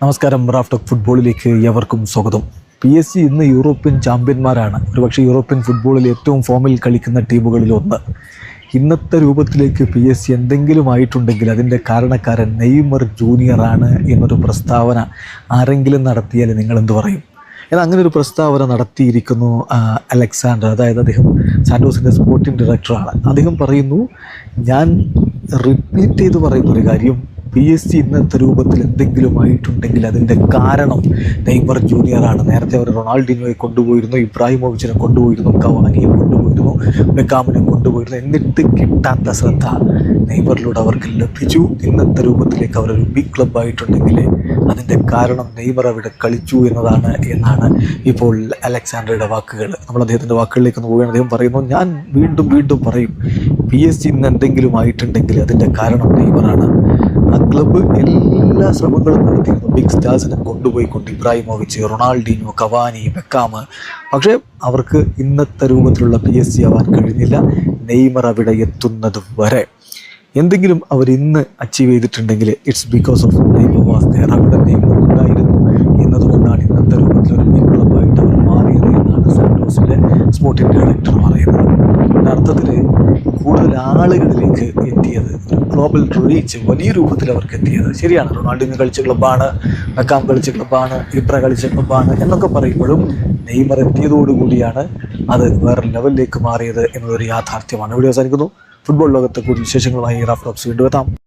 നമസ്കാരം റാഫ്റ്റോക്ക് ഫുട്ബോളിലേക്ക് എവർക്കും സ്വാഗതം. പി എസ് സി ഇന്ന് യൂറോപ്യൻ ചാമ്പ്യന്മാരാണ് ഒരുപക്ഷെ യൂറോപ്യൻ ഫുട്ബോളിൽ ഏറ്റവും ഫോമിൽ കളിക്കുന്ന ടീമുകളിൽ ഒന്ന്. ഇന്നത്തെ രൂപത്തിലേക്ക് പി എസ് സി എന്തെങ്കിലും ആയിട്ടുണ്ടെങ്കിൽ അതിന്റെ കാരണക്കാരൻ നെയ്മർ ജൂനിയറാണ് എന്നൊരു പ്രസ്താവന ആരെങ്കിലും നടത്തിയാൽ നിങ്ങളെന്ത് പറയും? എന്നാൽ അങ്ങനെ ഒരു പ്രസ്താവന നടത്തിയിരിക്കുന്നു അലക്സാണ്ടർ. അതായത് അദ്ദേഹം സാന്റോസിന്റെ സ്പോർട്ടിംഗ് ഡയറക്ടറാണ്. അദ്ദേഹം പറയുന്നു ഞാൻ റിപ്പീറ്റ് ചെയ്ത് പറയുന്ന ഒരു കാര്യം പി എസ് സി ഇന്നത്തെ രൂപത്തിൽ എന്തെങ്കിലും ആയിട്ടുണ്ടെങ്കിൽ അതിന്റെ കാരണം നെയ്മർ ജൂനിയറാണ് നേരത്തെ അവർ റൊണാൾഡിനോയെ കൊണ്ടുപോയിരുന്നു ഇബ്രാഹിമോവിച്ചിനെ കൊണ്ടുപോയിരുന്നു കവാനിയെ കൊണ്ടുപോയിരുന്നു ബെക്കാമിനെ കൊണ്ടുപോയിരുന്നു. എന്നിട്ട് കിട്ടാത്ത ശ്രദ്ധ നെയ്മറിലൂടെ അവർക്ക് ലഭിച്ചു. ഇന്നത്തെ രൂപത്തിലേക്ക് അവരൊരു ബിഗ് ക്ലബ് ആയിട്ടുണ്ടെങ്കിൽ അതിന്റെ കാരണം നെയ്മർ അവിടെ കളിച്ചു എന്നതാണ് എന്നാണ് ഇപ്പോൾ അലക്സാണ്ടറുടെ വാക്കുകൾ. നമ്മൾ അദ്ദേഹത്തിന്റെ വാക്കുകളിലേക്ക് ഒന്ന് പോവുകയാണ്. അദ്ദേഹം പറയുന്നു ഞാൻ വീണ്ടും വീണ്ടും പറയും പി എസ് സി ഇന്ന് എന്തെങ്കിലും ആയിട്ടുണ്ടെങ്കിൽ അതിന്റെ കാരണം നെയ്മറാണ്. ക്ലബ്ബ് എല്ലാ ശ്രമങ്ങളും നടത്തിയിരുന്നു. ബിഗ് സ്റ്റാർസിനെ കൊണ്ടുപോയിക്കൊണ്ട് ഇബ്രാഹിമോവിച്ച് റൊണാൾഡിനോ കവാനി ബെക്കാമ് പക്ഷേ അവർക്ക് ഇന്നത്തെ രൂപത്തിലുള്ള പി എസ് സി ആവാൻ കഴിഞ്ഞില്ല. നെയ്മർ അവിടെ എത്തുന്നത് വരെ. എന്തെങ്കിലും അവർ ഇന്ന് അച്ചീവ് ചെയ്തിട്ടുണ്ടെങ്കിൽ it's because of Neymar was there അവിടെ നെയ്മർ ഉണ്ടായിരുന്നു എന്നതുകൊണ്ടാണ് ഇന്നത്തെ രൂപത്തിൽ ഒരു ബിഗ് ക്ലബ്ബായിട്ട് അവർ മാറിയത് എന്നാണ് സാന്റോസിലെ സ്പോർട്ടിംഗ് ഡയറക്ടർ പറയുന്നത്. അതിന്റെ അർത്ഥത്തിൽ കൂടുതൽ ആളുകളിലേക്ക് എത്തിയത് ഗ്ലോബൽ റീച്ച് വലിയ രൂപത്തിൽ അവർക്ക് എത്തിയത്. ശരിയാണ് റൊണാൾഡിനോ കളിച്ച ക്ലബ്ബാണ് മെക്കാം കളിച്ച ക്ലബ്ബാണ് ഇബ്ര കളിച്ച ക്ലബ്ബാണ് എന്നൊക്കെ പറയുമ്പോഴും നെയ്മർ എത്തിയതോടുകൂടിയാണ് അത് വേറെ ലെവലിലേക്ക് മാറിയത് എന്നതൊരു യാഥാർത്ഥ്യമാണ്. ഇവിടെ അവസാനിക്കുന്നു. ഫുട്ബോൾ ലോകത്തെ കൂടുതൽ വിശേഷങ്ങളുമായി റാഫ് ടോക്സ് വീണ്ടും എത്താം.